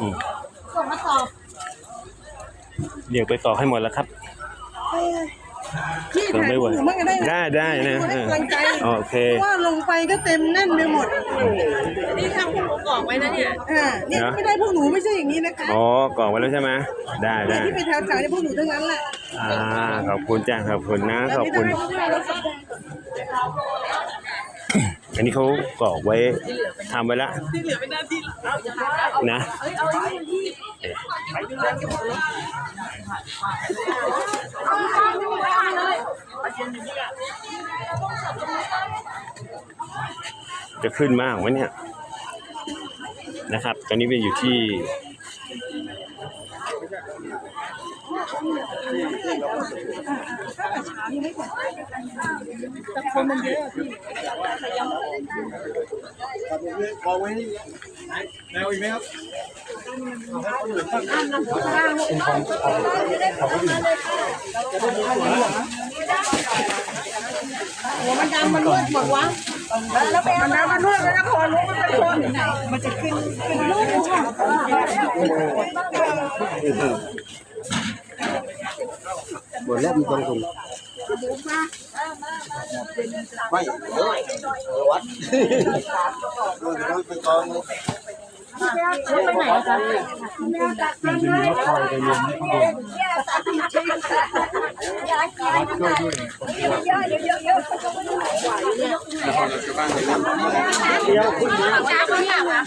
อืมส่งมาสอบเดี๋ยวไปต่อให้หมดแล้วครับพี่ทนถ่ายไม่ไหวหนูมั่งก็ได้นะได้ได้นะให้เออกำลังใจโอเคเพราะว่าลงไปก็เต็มแน่นไปหมดนี่ทำพวกหนูกรอกไว้นะเนี่ย อ่าเนี่ยนะ ไม่ได้พวกหนูไม่ใช่อย่างนี้นะคะอ๋อกล่องไว้แล้วใช่ไหมได้เนี่ยได้ที่ไปแถวจ่ายเนี่ยพวกหนูทั้งนั้นแหละอ่าขอบคุณจ้าขอบคุณนะขอบคุณ อันนี้เขากรอกไว้ ทำไว้แล้วนะจะขึ้นมากวะเนี่ยนะครับ ตอนนี้เป็นอยู่ที่ แต่คนมันเยอะอะพี่วางไว้นี่แนวอีกไหมครับหัวมันดำมันมืดหมดวะแล้วมันดำมันมืดแล้วนะคนรู้มันเป็นคนมันจะขึ้นขึ้นรูปค่ะ หมดแล้วมีตรงคุณไม่เออเออวัดเออเดี๋ยวไปกองเลยไปไหนอะคะมันจะมีรถไฟไปลงที่ข้างบนวัดช่วยด้วยเดียวขึ้นเดีย เขาอยากอะ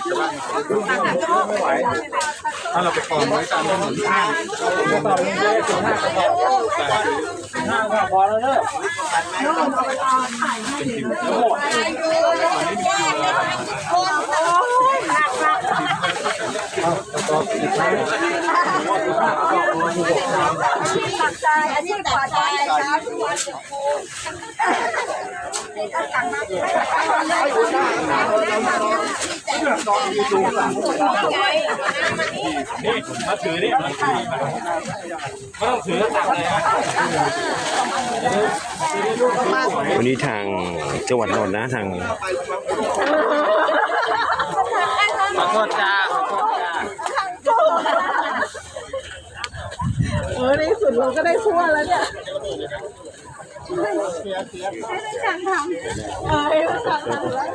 ไม่ไหวถ้าเราไปกองไว้ตามถนนข้างกระเป๋าเยอะถึงห้ากระเป๋าห้าก็พอแล้วเนอะเป็นผิวทั้งหมดเอากระเป๋าสุดท้ายอันนี้ตัดใจนะทุกครับมาถือนี่มาถือไม่ต้องถือตักเลยวันนี้ทางจังหวัดนนท์นะทางขอโทษจ้าขอโทษจ้า เออในที่สุด เราก็ได้ทั่วแล้วเนี่ยฉันทำเออให้ฉันทำแล้ว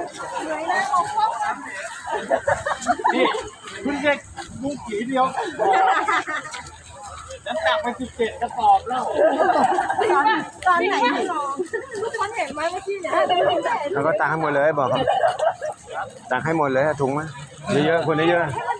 นี่คุณเด็กมุ้งกี่เดียวน้ำตักไปสิบเจ็ดกระสอบแล้วตอนไหนทุกคนเห็นไหมเมื่อกี้เนี่ยแล้วก็ตักให้หมดเลยบอกครับตักให้หมดเลยถุงไหมเยอะๆคนเยอะๆ